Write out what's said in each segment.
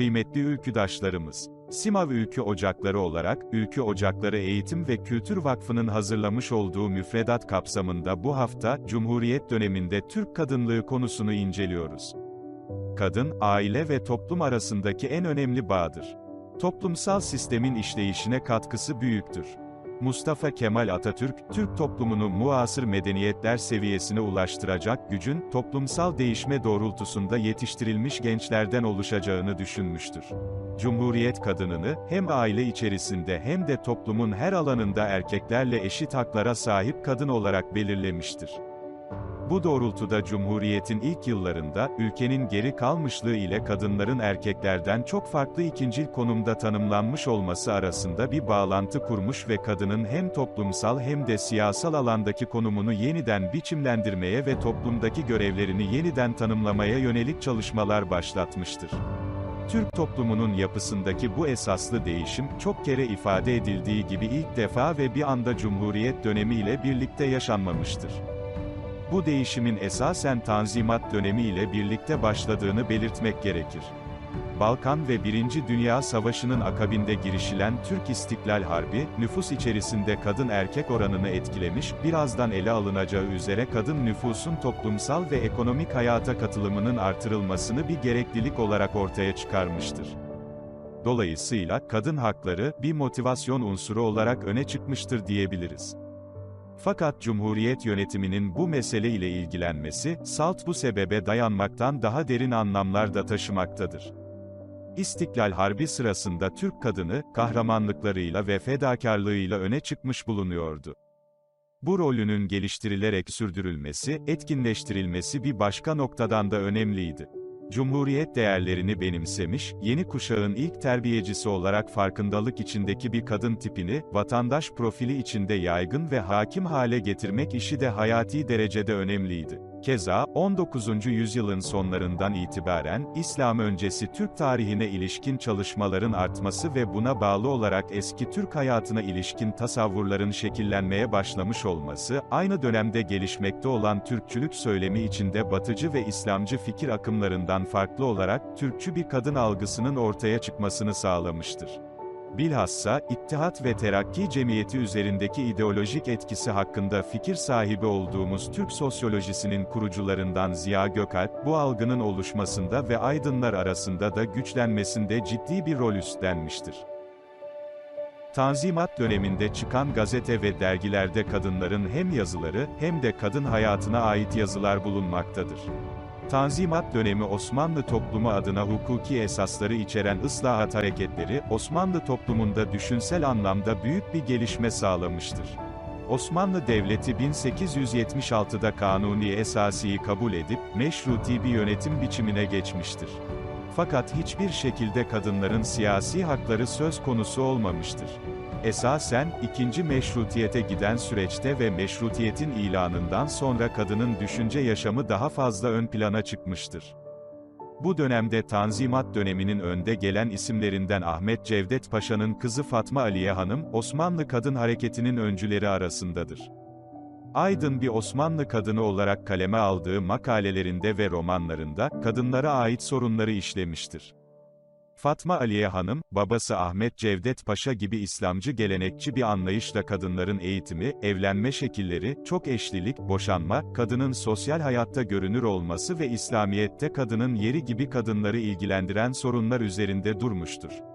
Kıymetli ülküdaşlarımız, Simav Ülkü Ocakları olarak, Ülkü Ocakları Eğitim ve Kültür Vakfı'nın hazırlamış olduğu müfredat kapsamında bu hafta, Cumhuriyet döneminde Türk kadınlığı konusunu inceliyoruz. Kadın, aile ve toplum arasındaki en önemli bağdır. Toplumsal sistemin işleyişine katkısı büyüktür. Mustafa Kemal Atatürk, Türk toplumunu muasır medeniyetler seviyesine ulaştıracak gücün, toplumsal değişme doğrultusunda yetiştirilmiş gençlerden oluşacağını düşünmüştür. Cumhuriyet kadınını, hem aile içerisinde hem de toplumun her alanında erkeklerle eşit haklara sahip kadın olarak belirlemiştir. Bu doğrultuda Cumhuriyet'in ilk yıllarında, ülkenin geri kalmışlığı ile kadınların erkeklerden çok farklı ikincil konumda tanımlanmış olması arasında bir bağlantı kurmuş ve kadının hem toplumsal hem de siyasal alandaki konumunu yeniden biçimlendirmeye ve toplumdaki görevlerini yeniden tanımlamaya yönelik çalışmalar başlatmıştır. Türk toplumunun yapısındaki bu esaslı değişim, çok kere ifade edildiği gibi ilk defa ve bir anda Cumhuriyet dönemiyle birlikte yaşanmamıştır. Bu değişimin esasen Tanzimat dönemi ile birlikte başladığını belirtmek gerekir. Balkan ve Birinci Dünya Savaşı'nın akabinde girişilen Türk İstiklal Harbi, nüfus içerisinde kadın-erkek oranını etkilemiş, birazdan ele alınacağı üzere kadın nüfusun toplumsal ve ekonomik hayata katılımının artırılmasını bir gereklilik olarak ortaya çıkarmıştır. Dolayısıyla, kadın hakları, bir motivasyon unsuru olarak öne çıkmıştır diyebiliriz. Fakat Cumhuriyet yönetiminin bu mesele ile ilgilenmesi, salt bu sebebe dayanmaktan daha derin anlamlar da taşımaktadır. İstiklal Harbi sırasında Türk kadını, kahramanlıklarıyla ve fedakarlığıyla öne çıkmış bulunuyordu. Bu rolünün geliştirilerek sürdürülmesi, etkinleştirilmesi bir başka noktadan da önemliydi. Cumhuriyet değerlerini benimsemiş, yeni kuşağın ilk terbiyecisi olarak farkındalık içindeki bir kadın tipini, vatandaş profili içinde yaygın ve hakim hale getirmek işi de hayati derecede önemliydi. Keza, 19. yüzyılın sonlarından itibaren, İslam öncesi Türk tarihine ilişkin çalışmaların artması ve buna bağlı olarak eski Türk hayatına ilişkin tasavvurların şekillenmeye başlamış olması, aynı dönemde gelişmekte olan Türkçülük söylemi içinde batıcı ve İslamcı fikir akımlarından farklı olarak, Türkçü bir kadın algısının ortaya çıkmasını sağlamıştır. Bilhassa, İttihat ve Terakki Cemiyeti üzerindeki ideolojik etkisi hakkında fikir sahibi olduğumuz Türk sosyolojisinin kurucularından Ziya Gökalp, bu algının oluşmasında ve aydınlar arasında da güçlenmesinde ciddi bir rol üstlenmiştir. Tanzimat döneminde çıkan gazete ve dergilerde kadınların hem yazıları, hem de kadın hayatına ait yazılar bulunmaktadır. Tanzimat dönemi Osmanlı toplumu adına hukuki esasları içeren ıslahat hareketleri, Osmanlı toplumunda düşünsel anlamda büyük bir gelişme sağlamıştır. Osmanlı Devleti 1876'da Kanuni Esasi'yi kabul edip, meşruti bir yönetim biçimine geçmiştir. Fakat hiçbir şekilde kadınların siyasi hakları söz konusu olmamıştır. Esasen, ikinci meşrutiyete giden süreçte ve meşrutiyetin ilanından sonra kadının düşünce yaşamı daha fazla ön plana çıkmıştır. Bu dönemde Tanzimat döneminin önde gelen isimlerinden Ahmet Cevdet Paşa'nın kızı Fatma Aliye Hanım, Osmanlı kadın hareketinin öncüleri arasındadır. Aydın bir Osmanlı kadını olarak kaleme aldığı makalelerinde ve romanlarında, kadınlara ait sorunları işlemiştir. Fatma Aliye Hanım, babası Ahmet Cevdet Paşa gibi İslamcı gelenekçi bir anlayışla kadınların eğitimi, evlenme şekilleri, çok eşlilik, boşanma, kadının sosyal hayatta görünür olması ve İslamiyet'te kadının yeri gibi kadınları ilgilendiren sorunlar üzerinde durmuştur.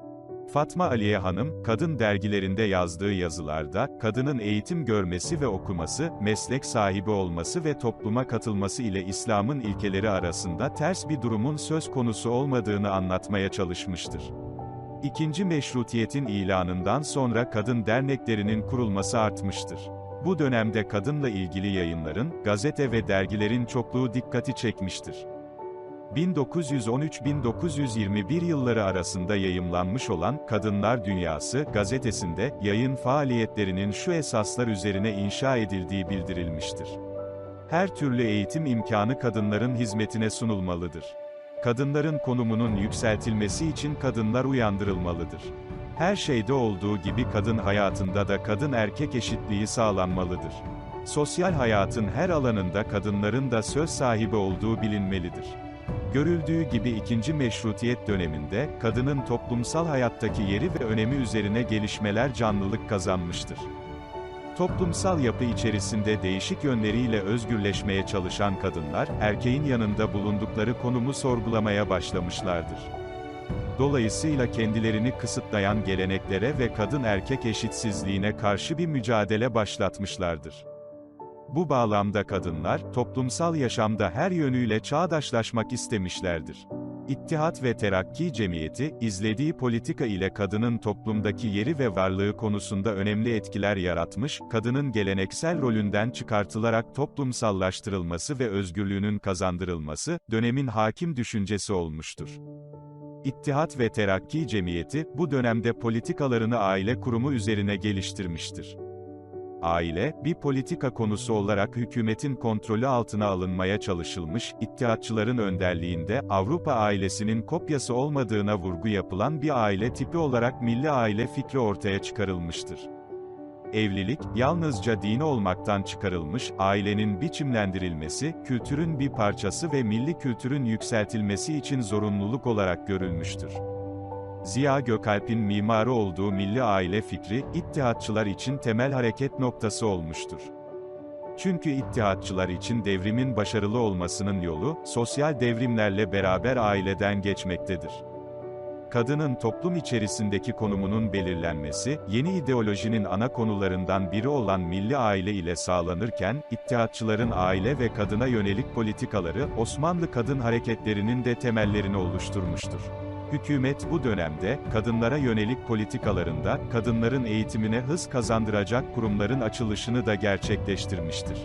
Fatma Aliye Hanım, kadın dergilerinde yazdığı yazılarda, kadının eğitim görmesi ve okuması, meslek sahibi olması ve topluma katılması ile İslam'ın ilkeleri arasında ters bir durumun söz konusu olmadığını anlatmaya çalışmıştır. İkinci meşrutiyetin ilanından sonra kadın derneklerinin kurulması artmıştır. Bu dönemde kadınla ilgili yayınların, gazete ve dergilerin çokluğu dikkati çekmiştir. 1913-1921 yılları arasında yayımlanmış olan Kadınlar Dünyası gazetesinde yayın faaliyetlerinin şu esaslar üzerine inşa edildiği bildirilmiştir. Her türlü eğitim imkanı kadınların hizmetine sunulmalıdır. Kadınların konumunun yükseltilmesi için kadınlar uyandırılmalıdır. Her şeyde olduğu gibi kadın hayatında da kadın erkek eşitliği sağlanmalıdır. Sosyal hayatın her alanında kadınların da söz sahibi olduğu bilinmelidir. Görüldüğü gibi ikinci meşrutiyet döneminde, kadının toplumsal hayattaki yeri ve önemi üzerine gelişmeler canlılık kazanmıştır. Toplumsal yapı içerisinde değişik yönleriyle özgürleşmeye çalışan kadınlar, erkeğin yanında bulundukları konumu sorgulamaya başlamışlardır. Dolayısıyla kendilerini kısıtlayan geleneklere ve kadın-erkek eşitsizliğine karşı bir mücadele başlatmışlardır. Bu bağlamda kadınlar, toplumsal yaşamda her yönüyle çağdaşlaşmak istemişlerdir. İttihat ve Terakki Cemiyeti, izlediği politika ile kadının toplumdaki yeri ve varlığı konusunda önemli etkiler yaratmış, kadının geleneksel rolünden çıkartılarak toplumsallaştırılması ve özgürlüğünün kazandırılması, dönemin hakim düşüncesi olmuştur. İttihat ve Terakki Cemiyeti, bu dönemde politikalarını aile kurumu üzerine geliştirmiştir. Aile, bir politika konusu olarak hükümetin kontrolü altına alınmaya çalışılmış, İttihatçıların önderliğinde, Avrupa ailesinin kopyası olmadığına vurgu yapılan bir aile tipi olarak milli aile fikri ortaya çıkarılmıştır. Evlilik, yalnızca dini olmaktan çıkarılmış, ailenin biçimlendirilmesi, kültürün bir parçası ve milli kültürün yükseltilmesi için zorunluluk olarak görülmüştür. Ziya Gökalp'in mimarı olduğu milli aile fikri, İttihatçılar için temel hareket noktası olmuştur. Çünkü İttihatçılar için devrimin başarılı olmasının yolu, sosyal devrimlerle beraber aileden geçmektedir. Kadının toplum içerisindeki konumunun belirlenmesi, yeni ideolojinin ana konularından biri olan milli aile ile sağlanırken, İttihatçıların aile ve kadına yönelik politikaları, Osmanlı kadın hareketlerinin de temellerini oluşturmuştur. Hükümet bu dönemde, kadınlara yönelik politikalarında, kadınların eğitimine hız kazandıracak kurumların açılışını da gerçekleştirmiştir.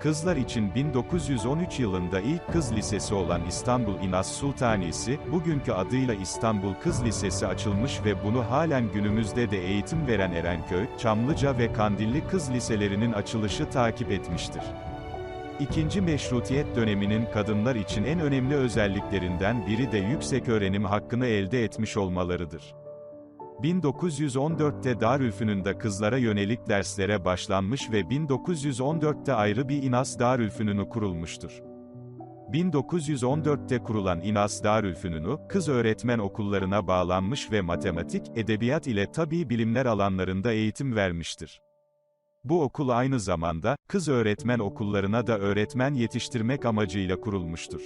Kızlar için 1913 yılında ilk kız lisesi olan İstanbul İnas Sultanisi, bugünkü adıyla İstanbul Kız Lisesi açılmış ve bunu halen günümüzde de eğitim veren Erenköy, Çamlıca ve Kandilli Kız Liselerinin açılışı takip etmiştir. İkinci meşrutiyet döneminin kadınlar için en önemli özelliklerinden biri de yüksek öğrenim hakkını elde etmiş olmalarıdır. 1914'te Darülfünun'da kızlara yönelik derslere başlanmış ve 1914'te ayrı bir İnas Darülfünunu kurulmuştur. 1914'te kurulan İnas Darülfünunu, kız öğretmen okullarına bağlanmış ve matematik, edebiyat ile tabi bilimler alanlarında eğitim vermiştir. Bu okul aynı zamanda, kız öğretmen okullarına da öğretmen yetiştirmek amacıyla kurulmuştur.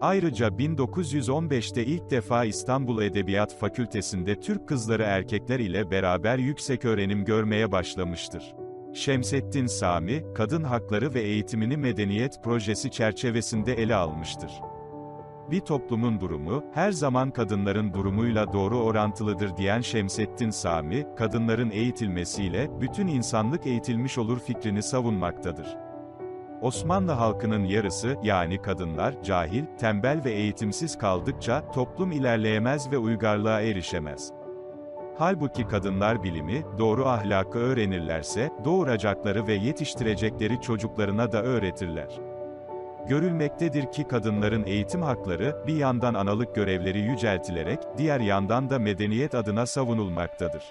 Ayrıca 1915'te ilk defa İstanbul Edebiyat Fakültesinde Türk kızları erkekler ile beraber yüksek öğrenim görmeye başlamıştır. Şemsettin Sami, kadın hakları ve eğitimini medeniyet projesi çerçevesinde ele almıştır. Bir toplumun durumu, her zaman kadınların durumuyla doğru orantılıdır diyen Şemsettin Sami, kadınların eğitilmesiyle, bütün insanlık eğitilmiş olur fikrini savunmaktadır. Osmanlı halkının yarısı, yani kadınlar, cahil, tembel ve eğitimsiz kaldıkça, toplum ilerleyemez ve uygarlığa erişemez. Halbuki kadınlar bilimi, doğru ahlakı öğrenirlerse, doğuracakları ve yetiştirecekleri çocuklarına da öğretirler. Görülmektedir ki kadınların eğitim hakları, bir yandan analık görevleri yüceltilerek, diğer yandan da medeniyet adına savunulmaktadır.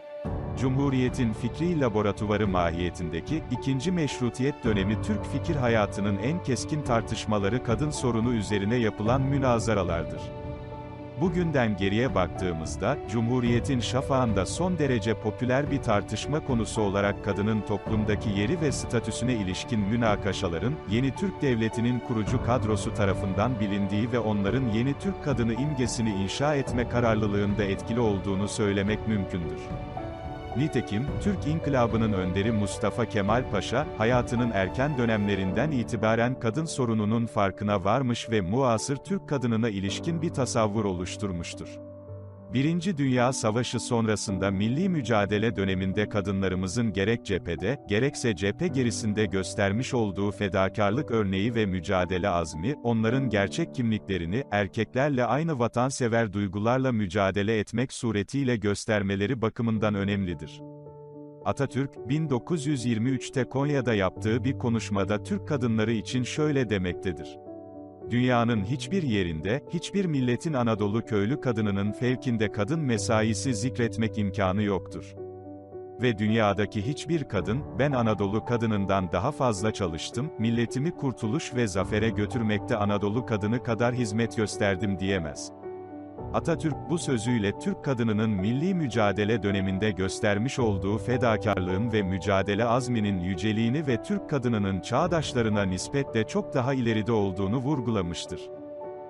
Cumhuriyetin fikri laboratuvarı mahiyetindeki, ikinci meşrutiyet dönemi Türk fikir hayatının en keskin tartışmaları kadın sorunu üzerine yapılan münazaralardır. Bugünden geriye baktığımızda, Cumhuriyet'in şafağında son derece popüler bir tartışma konusu olarak kadının toplumdaki yeri ve statüsüne ilişkin münakaşaların, yeni Türk Devleti'nin kurucu kadrosu tarafından bilindiği ve onların yeni Türk kadını imgesini inşa etme kararlılığında etkili olduğunu söylemek mümkündür. Nitekim, Türk İnkılabı'nın önderi Mustafa Kemal Paşa, hayatının erken dönemlerinden itibaren kadın sorununun farkına varmış ve muasır Türk kadınına ilişkin bir tasavvur oluşturmuştur. Birinci Dünya Savaşı sonrasında milli mücadele döneminde kadınlarımızın gerek cephede, gerekse cephe gerisinde göstermiş olduğu fedakarlık örneği ve mücadele azmi, onların gerçek kimliklerini, erkeklerle aynı vatansever duygularla mücadele etmek suretiyle göstermeleri bakımından önemlidir. Atatürk, 1923'te Konya'da yaptığı bir konuşmada Türk kadınları için şöyle demektedir. Dünyanın hiçbir yerinde, hiçbir milletin Anadolu köylü kadınının fevkinde kadın mesaisi zikretmek imkanı yoktur. Ve dünyadaki hiçbir kadın, ben Anadolu kadınından daha fazla çalıştım, milletimi kurtuluş ve zafere götürmekte Anadolu kadını kadar hizmet gösterdim diyemez. Atatürk bu sözüyle Türk kadınının milli mücadele döneminde göstermiş olduğu fedakarlığın ve mücadele azminin yüceliğini ve Türk kadınının çağdaşlarına nispetle çok daha ileride olduğunu vurgulamıştır.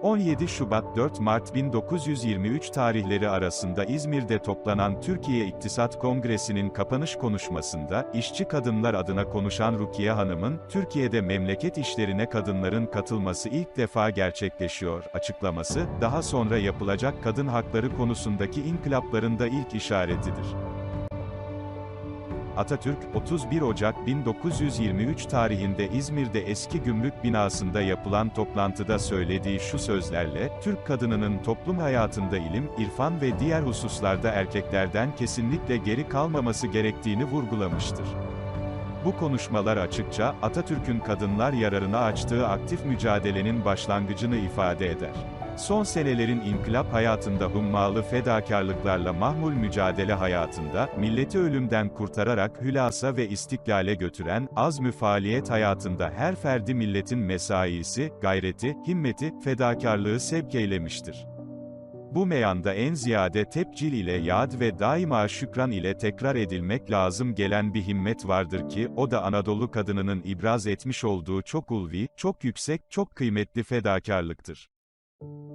17 Şubat 4 Mart 1923 tarihleri arasında İzmir'de toplanan Türkiye İktisat Kongresi'nin kapanış konuşmasında, işçi kadınlar adına konuşan Rukiye Hanım'ın, Türkiye'de memleket işlerine kadınların katılması ilk defa gerçekleşiyor, açıklaması, daha sonra yapılacak kadın hakları konusundaki inkılapların da ilk işaretidir. Atatürk, 31 Ocak 1923 tarihinde İzmir'de eski gümrük binasında yapılan toplantıda söylediği şu sözlerle, Türk kadınının toplum hayatında ilim, irfan ve diğer hususlarda erkeklerden kesinlikle geri kalmaması gerektiğini vurgulamıştır. Bu konuşmalar açıkça, Atatürk'ün kadınlar yararına açtığı aktif mücadelenin başlangıcını ifade eder. Son senelerin inkılap hayatında hummalı fedakarlıklarla mahmul mücadele hayatında, milleti ölümden kurtararak hülasa ve istiklale götüren, azmü faaliyet hayatında her ferdi milletin mesaisi, gayreti, himmeti, fedakarlığı sevk eylemiştir. Bu meyanda en ziyade tepcil ile yad ve daima şükran ile tekrar edilmek lazım gelen bir himmet vardır ki, o da Anadolu kadınının ibraz etmiş olduğu çok ulvi, çok yüksek, çok kıymetli fedakarlıktır.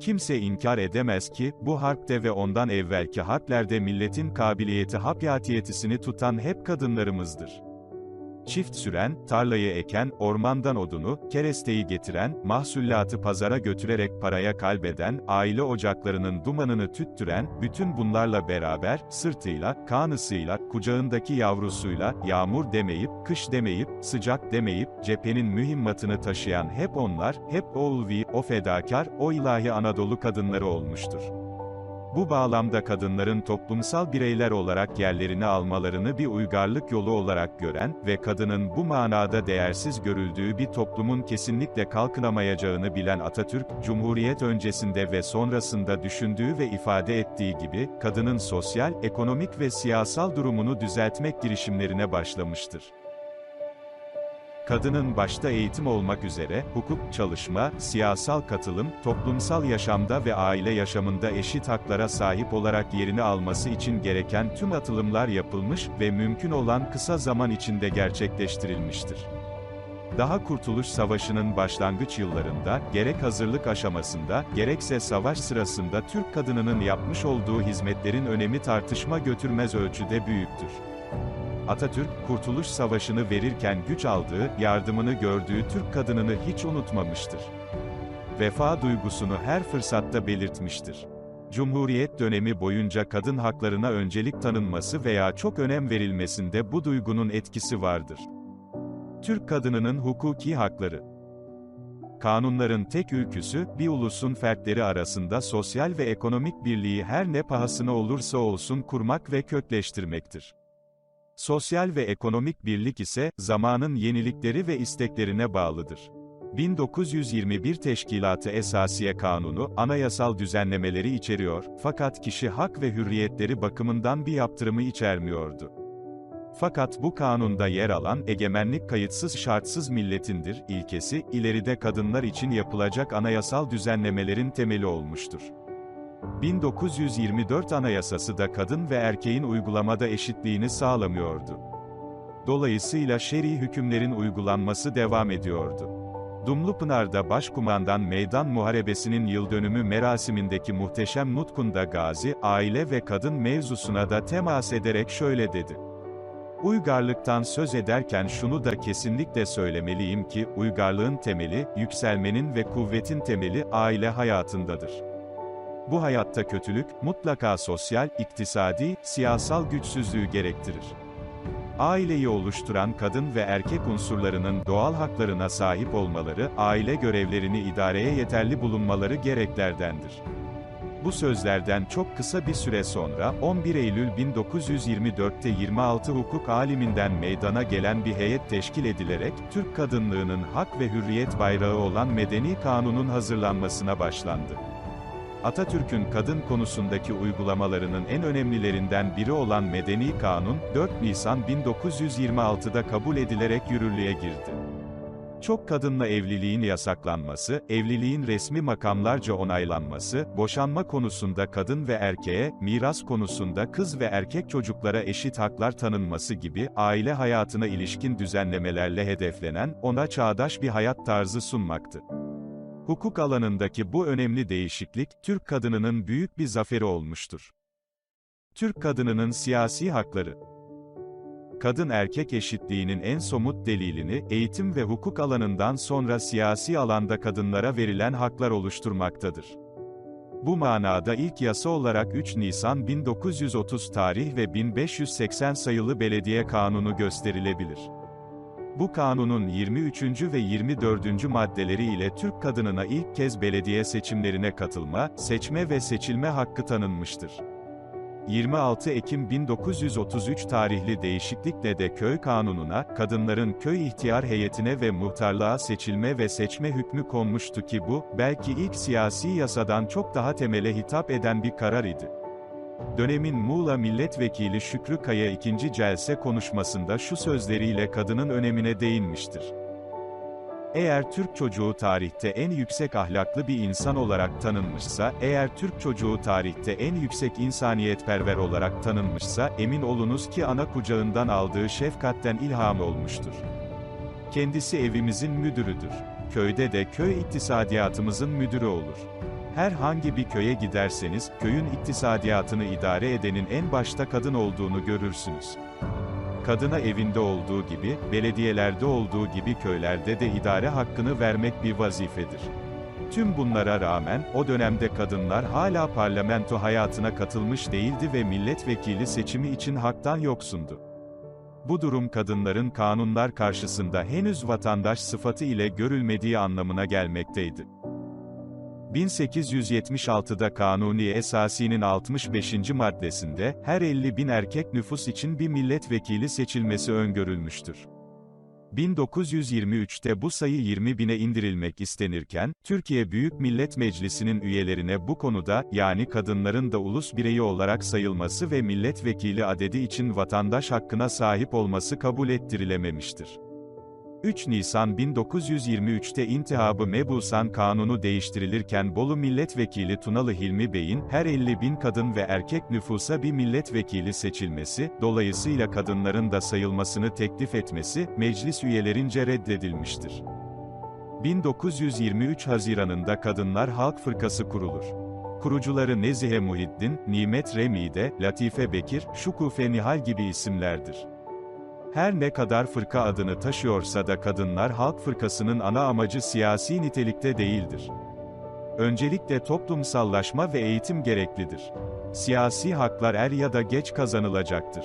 Kimse inkar edemez ki, bu harpte ve ondan evvelki harplerde milletin kabiliyeti hapyatiyetisini tutan hep kadınlarımızdır çift süren, tarlayı eken, ormandan odunu, keresteyi getiren, mahsullatı pazara götürerek paraya kalbeden, aile ocaklarının dumanını tüttüren, bütün bunlarla beraber, sırtıyla, kanısıyla, kucağındaki yavrusuyla, yağmur demeyip, kış demeyip, sıcak demeyip, cephenin mühimmatını taşıyan hep onlar, hep o ulvi, o fedakar, o ilahi Anadolu kadınları olmuştur. Bu bağlamda kadınların toplumsal bireyler olarak yerlerini almalarını bir uygarlık yolu olarak gören ve kadının bu manada değersiz görüldüğü bir toplumun kesinlikle kalkınamayacağını bilen Atatürk, Cumhuriyet öncesinde ve sonrasında düşündüğü ve ifade ettiği gibi, kadının sosyal, ekonomik ve siyasal durumunu düzeltmek girişimlerine başlamıştır kadının başta eğitim olmak üzere, hukuk, çalışma, siyasal katılım, toplumsal yaşamda ve aile yaşamında eşit haklara sahip olarak yerini alması için gereken tüm atılımlar yapılmış ve mümkün olan kısa zaman içinde gerçekleştirilmiştir. Daha Kurtuluş Savaşı'nın başlangıç yıllarında, gerek hazırlık aşamasında, gerekse savaş sırasında Türk kadınının yapmış olduğu hizmetlerin önemi tartışma götürmez ölçüde büyüktür. Atatürk, Kurtuluş Savaşı'nı verirken güç aldığı, yardımını gördüğü Türk kadınını hiç unutmamıştır. Vefa duygusunu her fırsatta belirtmiştir. Cumhuriyet dönemi boyunca kadın haklarına öncelik tanınması veya çok önem verilmesinde bu duygunun etkisi vardır. Türk kadınının hukuki hakları Kanunların tek ülküsü, bir ulusun fertleri arasında sosyal ve ekonomik birliği her ne pahasına olursa olsun kurmak ve kökleştirmektir. Sosyal ve ekonomik birlik ise, zamanın yenilikleri ve isteklerine bağlıdır. 1921 Teşkilatı Esasiye Kanunu, anayasal düzenlemeleri içeriyor, fakat kişi hak ve hürriyetleri bakımından bir yaptırımı içermiyordu. Fakat bu kanunda yer alan, egemenlik kayıtsız şartsız milletindir, ilkesi, ileride kadınlar için yapılacak anayasal düzenlemelerin temeli olmuştur. 1924 Anayasası da kadın ve erkeğin uygulamada eşitliğini sağlamıyordu. Dolayısıyla şer'i hükümlerin uygulanması devam ediyordu. Dumlupınar'da Başkumandan Meydan Muharebesi'nin yıldönümü merasimindeki muhteşem nutkunda Gazi, aile ve kadın mevzusuna da temas ederek şöyle dedi. Uygarlıktan söz ederken şunu da kesinlikle söylemeliyim ki, uygarlığın temeli, yükselmenin ve kuvvetin temeli, aile hayatındadır. Bu hayatta kötülük, mutlaka sosyal, iktisadi, siyasal güçsüzlüğü gerektirir. Aileyi oluşturan kadın ve erkek unsurlarının doğal haklarına sahip olmaları, aile görevlerini idareye yeterli bulunmaları gereklerdendir. Bu sözlerden çok kısa bir süre sonra, 11 Eylül 1924'te 26 hukuk aliminden meydana gelen bir heyet teşkil edilerek, Türk kadınlığının hak ve hürriyet bayrağı olan Medeni Kanun'un hazırlanmasına başlandı. Atatürk'ün kadın konusundaki uygulamalarının en önemlilerinden biri olan Medeni Kanun, 4 Nisan 1926'da kabul edilerek yürürlüğe girdi. Çok kadınla evliliğin yasaklanması, evliliğin resmi makamlarca onaylanması, boşanma konusunda kadın ve erkeğe, miras konusunda kız ve erkek çocuklara eşit haklar tanınması gibi, aile hayatına ilişkin düzenlemelerle hedeflenen, ona çağdaş bir hayat tarzı sunmaktı. Hukuk alanındaki bu önemli değişiklik, Türk kadınının büyük bir zaferi olmuştur. Türk kadınının siyasi hakları kadın-erkek eşitliğinin en somut delilini, eğitim ve hukuk alanından sonra siyasi alanda kadınlara verilen haklar oluşturmaktadır. Bu manada ilk yasa olarak 3 Nisan 1930 tarih ve 1580 sayılı Belediye Kanunu gösterilebilir. Bu kanunun 23. ve 24. maddeleri ile Türk kadınına ilk kez belediye seçimlerine katılma, seçme ve seçilme hakkı tanınmıştır. 26 Ekim 1933 tarihli değişiklikle de köy kanununa, kadınların köy ihtiyar heyetine ve muhtarlığa seçilme ve seçme hükmü konmuştu ki bu, belki ilk siyasi yasadan çok daha temele hitap eden bir karar idi. Dönemin Muğla Milletvekili Şükrü Kaya ikinci celse konuşmasında şu sözleriyle kadının önemine değinmiştir. Eğer Türk çocuğu tarihte en yüksek ahlaklı bir insan olarak tanınmışsa, eğer Türk çocuğu tarihte en yüksek insaniyetperver olarak tanınmışsa, emin olunuz ki ana kucağından aldığı şefkatten ilham olmuştur. Kendisi evimizin müdürüdür. Köyde de köy iktisadiyatımızın müdürü olur. Herhangi bir köye giderseniz, köyün iktisadiyatını idare edenin en başta kadın olduğunu görürsünüz. Kadına evinde olduğu gibi, belediyelerde olduğu gibi köylerde de idare hakkını vermek bir vazifedir. Tüm bunlara rağmen, o dönemde kadınlar hala parlamento hayatına katılmış değildi ve milletvekili seçimi için haktan yoksundu. Bu durum kadınların kanunlar karşısında henüz vatandaş sıfatı ile görülmediği anlamına gelmekteydi. 1876'da Kanuni Esasi'nin 65. maddesinde, her 50 bin erkek nüfus için bir milletvekili seçilmesi öngörülmüştür. 1923'te bu sayı 20 bine indirilmek istenirken, Türkiye Büyük Millet Meclisi'nin üyelerine bu konuda, yani kadınların da ulus bireyi olarak sayılması ve milletvekili adedi için vatandaş hakkına sahip olması kabul ettirilememiştir. 3 Nisan 1923'te İntihabı Mebusan Kanunu değiştirilirken Bolu Milletvekili Tunalı Hilmi Bey'in, her 50 bin kadın ve erkek nüfusa bir milletvekili seçilmesi, dolayısıyla kadınların da sayılmasını teklif etmesi, meclis üyelerince reddedilmiştir. 1923 Haziranında Kadınlar Halk Fırkası kurulur. Kurucuları Nezihe Muhiddin, Nimet Remide, Latife Bekir, Şukufe Nihal gibi isimlerdir. Her ne kadar fırka adını taşıyorsa da Kadınlar Halk Fırkası'nın ana amacı siyasi nitelikte değildir. Öncelikle toplumsallaşma ve eğitim gereklidir. Siyasi haklar er ya da geç kazanılacaktır.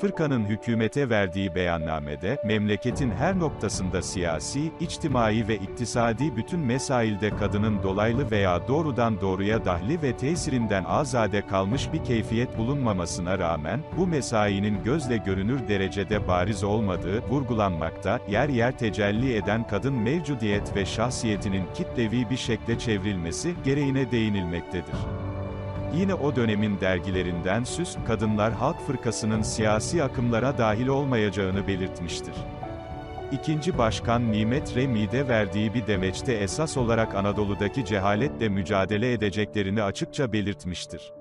Fırkanın hükümete verdiği beyannamede, memleketin her noktasında siyasi, içtimai ve iktisadi bütün mesailde kadının dolaylı veya doğrudan doğruya dahli ve tesirinden azade kalmış bir keyfiyet bulunmamasına rağmen, bu mesainin gözle görünür derecede bariz olmadığı, vurgulanmakta, yer yer tecelli eden kadın mevcudiyet ve şahsiyetinin kitlevi bir şekle çevrilmesi, gereğine değinilmektedir. Yine o dönemin dergilerinden Süs, Kadınlar Halk Fırkası'nın siyasi akımlara dahil olmayacağını belirtmiştir. İkinci Başkan Nimet Remi'de verdiği bir demeçte esas olarak Anadolu'daki cehaletle mücadele edeceklerini açıkça belirtmiştir.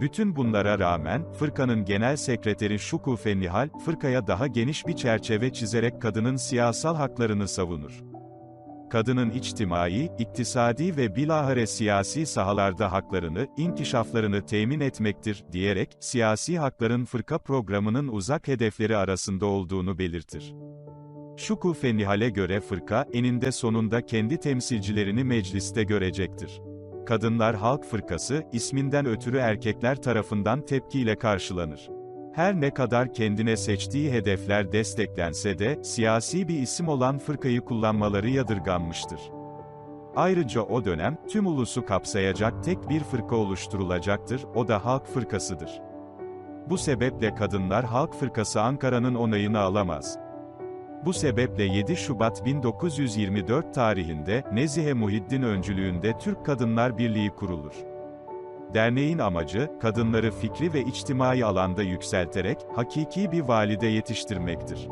Bütün bunlara rağmen, fırkanın genel sekreteri Şukufe Nihal, fırkaya daha geniş bir çerçeve çizerek kadının siyasal haklarını savunur kadının içtimai, iktisadi ve bilahare siyasi sahalarda haklarını, inkişaflarını temin etmektir, diyerek, siyasi hakların fırka programının uzak hedefleri arasında olduğunu belirtir. Şukufe Nihal'e göre fırka, eninde sonunda kendi temsilcilerini mecliste görecektir. Kadınlar Halk Fırkası, isminden ötürü erkekler tarafından tepkiyle karşılanır. Her ne kadar kendine seçtiği hedefler desteklense de, siyasi bir isim olan fırkayı kullanmaları yadırganmıştır. Ayrıca o dönem, tüm ulusu kapsayacak tek bir fırka oluşturulacaktır, o da Halk Fırkasıdır. Bu sebeple Kadınlar Halk Fırkası Ankara'nın onayını alamaz. Bu sebeple 7 Şubat 1924 tarihinde Nezihe Muhiddin öncülüğünde Türk Kadınlar Birliği kurulur. Derneğin amacı, kadınları fikri ve içtimai alanda yükselterek, hakiki bir valide yetiştirmektir.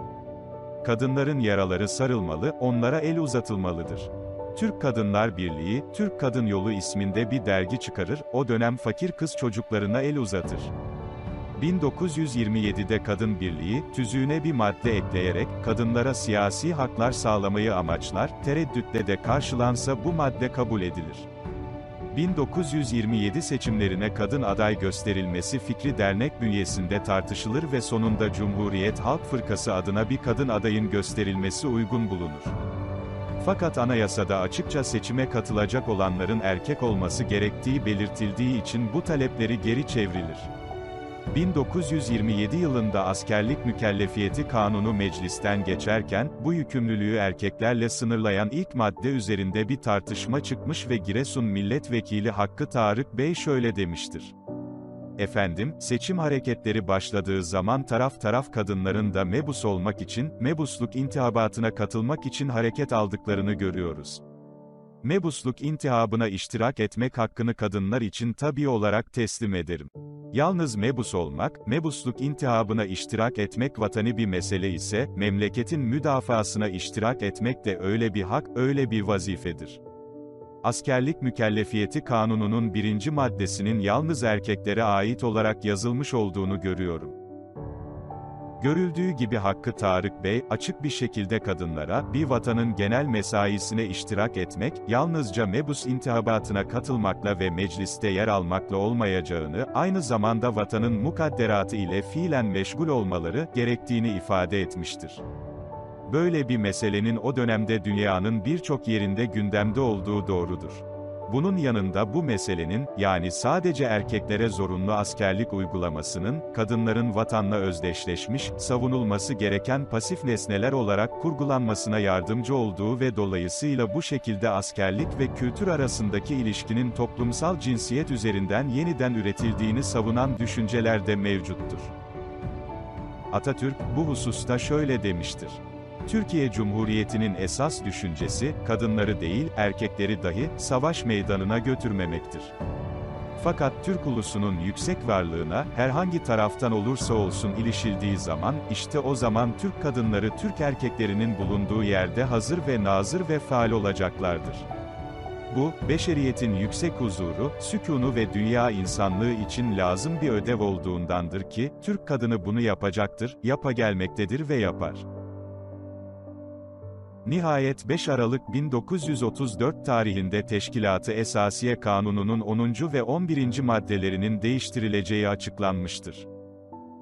Kadınların yaraları sarılmalı, onlara el uzatılmalıdır. Türk Kadınlar Birliği, Türk Kadın Yolu isminde bir dergi çıkarır, o dönem fakir kız çocuklarına el uzatır. 1927'de Kadın Birliği, tüzüğüne bir madde ekleyerek, kadınlara siyasi haklar sağlamayı amaçlar, tereddütle de karşılansa bu madde kabul edilir. 1927 seçimlerine kadın aday gösterilmesi fikri dernek bünyesinde tartışılır ve sonunda Cumhuriyet Halk Fırkası adına bir kadın adayın gösterilmesi uygun bulunur. Fakat anayasada açıkça seçime katılacak olanların erkek olması gerektiği belirtildiği için bu talepleri geri çevrilir. 1927 yılında askerlik mükellefiyeti kanunu meclisten geçerken, bu yükümlülüğü erkeklerle sınırlayan ilk madde üzerinde bir tartışma çıkmış ve Giresun Milletvekili Hakkı Tarık Bey şöyle demiştir. Efendim, seçim hareketleri başladığı zaman taraf taraf kadınların da mebus olmak için, mebusluk intihabatına katılmak için hareket aldıklarını görüyoruz. Mebusluk intihabına iştirak etmek hakkını kadınlar için tabi olarak teslim ederim. Yalnız mebus olmak, mebusluk intihabına iştirak etmek vatani bir mesele ise, memleketin müdafasına iştirak etmek de öyle bir hak, öyle bir vazifedir. Askerlik Mükellefiyeti Kanunu'nun birinci maddesinin yalnız erkeklere ait olarak yazılmış olduğunu görüyorum. Görüldüğü gibi Hakkı Tarık Bey, açık bir şekilde kadınlara, bir vatanın genel mesaisine iştirak etmek, yalnızca mebus intihabatına katılmakla ve mecliste yer almakla olmayacağını, aynı zamanda vatanın mukadderatı ile fiilen meşgul olmaları, gerektiğini ifade etmiştir. Böyle bir meselenin o dönemde dünyanın birçok yerinde gündemde olduğu doğrudur. Bunun yanında bu meselenin, yani sadece erkeklere zorunlu askerlik uygulamasının, kadınların vatanla özdeşleşmiş, savunulması gereken pasif nesneler olarak kurgulanmasına yardımcı olduğu ve dolayısıyla bu şekilde askerlik ve kültür arasındaki ilişkinin toplumsal cinsiyet üzerinden yeniden üretildiğini savunan düşünceler de mevcuttur. Atatürk, bu hususta şöyle demiştir. Türkiye Cumhuriyeti'nin esas düşüncesi, kadınları değil, erkekleri dahi, savaş meydanına götürmemektir. Fakat Türk ulusunun yüksek varlığına, herhangi taraftan olursa olsun ilişildiği zaman, işte o zaman Türk kadınları Türk erkeklerinin bulunduğu yerde hazır ve nazır ve faal olacaklardır. Bu, beşeriyetin yüksek huzuru, sükunu ve dünya insanlığı için lazım bir ödev olduğundandır ki, Türk kadını bunu yapacaktır, yapa gelmektedir ve yapar. Nihayet 5 Aralık 1934 tarihinde Teşkilatı Esasiye Kanunu'nun 10. ve 11. maddelerinin değiştirileceği açıklanmıştır.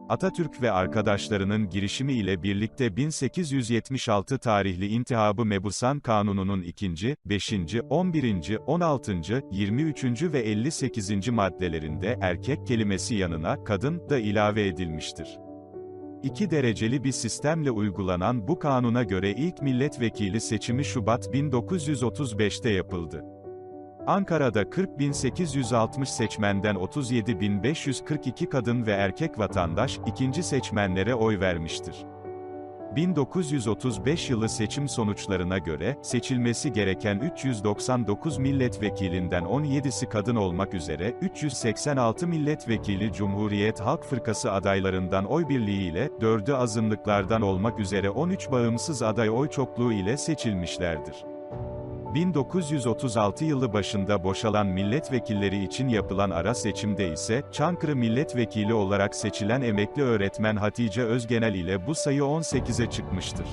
Atatürk ve arkadaşlarının girişimi ile birlikte 1876 tarihli İntihabı Mebusan Kanunu'nun 2., 5., 11., 16., 23. ve 58. maddelerinde erkek kelimesi yanına kadın da ilave edilmiştir. İki dereceli bir sistemle uygulanan bu kanuna göre ilk milletvekili seçimi Şubat 1935'te yapıldı. Ankara'da 40.860 seçmenden 37.542 kadın ve erkek vatandaş, ikinci seçmenlere oy vermiştir. 1935 yılı seçim sonuçlarına göre, seçilmesi gereken 399 milletvekilinden 17'si kadın olmak üzere, 386 milletvekili Cumhuriyet Halk Fırkası adaylarından oy birliğiyle, 4'ü azınlıklardan olmak üzere 13 bağımsız aday oy çokluğu ile seçilmişlerdir. 1936 yılı başında boşalan milletvekilleri için yapılan ara seçimde ise, Çankırı milletvekili olarak seçilen emekli öğretmen Hatice Özgenel ile bu sayı 18'e çıkmıştır.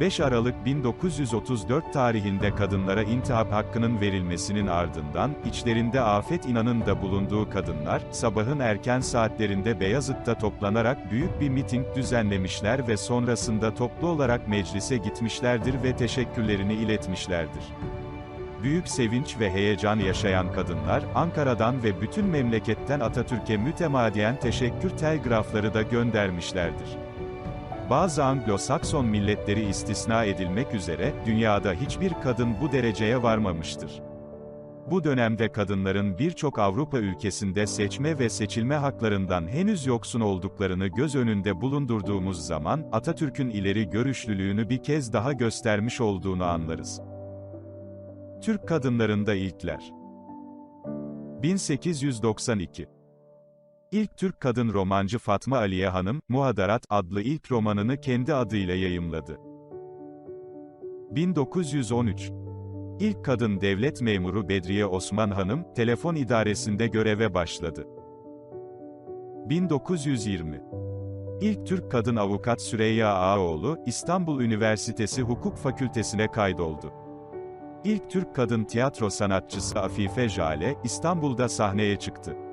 5 Aralık 1934 tarihinde kadınlara intihap hakkının verilmesinin ardından, içlerinde Afet İnan'ın da bulunduğu kadınlar, sabahın erken saatlerinde Beyazıt'ta toplanarak büyük bir miting düzenlemişler ve sonrasında toplu olarak meclise gitmişlerdir ve teşekkürlerini iletmişlerdir. Büyük sevinç ve heyecan yaşayan kadınlar, Ankara'dan ve bütün memleketten Atatürk'e mütemadiyen teşekkür telgrafları da göndermişlerdir. Bazı Anglo-Sakson milletleri istisna edilmek üzere, dünyada hiçbir kadın bu dereceye varmamıştır. Bu dönemde kadınların birçok Avrupa ülkesinde seçme ve seçilme haklarından henüz yoksun olduklarını göz önünde bulundurduğumuz zaman, Atatürk'ün ileri görüşlülüğünü bir kez daha göstermiş olduğunu anlarız. Türk kadınlarında ilkler 1892 İlk Türk kadın romancı Fatma Aliye Hanım, Muhadarat adlı ilk romanını kendi adıyla yayımladı. 1913 İlk kadın devlet memuru Bedriye Osman Hanım, telefon idaresinde göreve başladı. 1920 İlk Türk kadın avukat Süreyya Ağaoğlu, İstanbul Üniversitesi Hukuk Fakültesine kaydoldu. İlk Türk kadın tiyatro sanatçısı Afife Jale, İstanbul'da sahneye çıktı.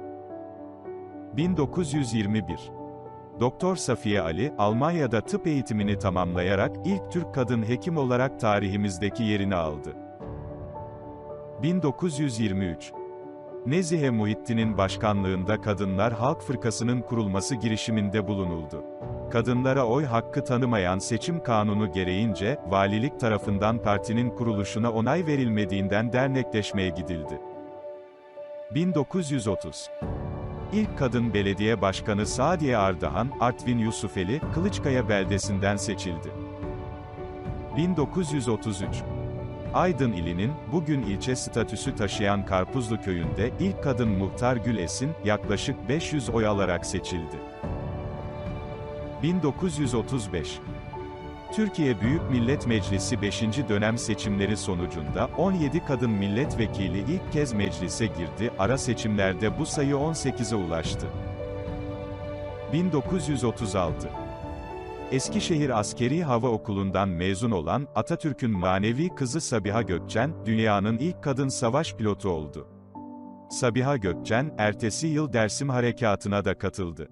1921 Doktor Safiye Ali, Almanya'da tıp eğitimini tamamlayarak ilk Türk kadın hekim olarak tarihimizdeki yerini aldı. 1923 Nezihe Muhittin'in başkanlığında Kadınlar Halk Fırkası'nın kurulması girişiminde bulunuldu. Kadınlara oy hakkı tanımayan seçim kanunu gereğince, valilik tarafından partinin kuruluşuna onay verilmediğinden dernekleşmeye gidildi. 1930 İlk kadın belediye başkanı Sadiye Ardahan, Artvin Yusufeli, Kılıçkaya beldesinden seçildi. 1933 Aydın ilinin, bugün ilçe statüsü taşıyan Karpuzlu köyünde, ilk kadın muhtar Gül Esin, yaklaşık 500 oy alarak seçildi. 1935 Türkiye Büyük Millet Meclisi 5. dönem seçimleri sonucunda 17 kadın milletvekili ilk kez meclise girdi, ara seçimlerde bu sayı 18'e ulaştı. 1936 Eskişehir Askeri Hava Okulu'ndan mezun olan, Atatürk'ün manevi kızı Sabiha Gökçen, dünyanın ilk kadın savaş pilotu oldu. Sabiha Gökçen, ertesi yıl Dersim Harekatı'na da katıldı.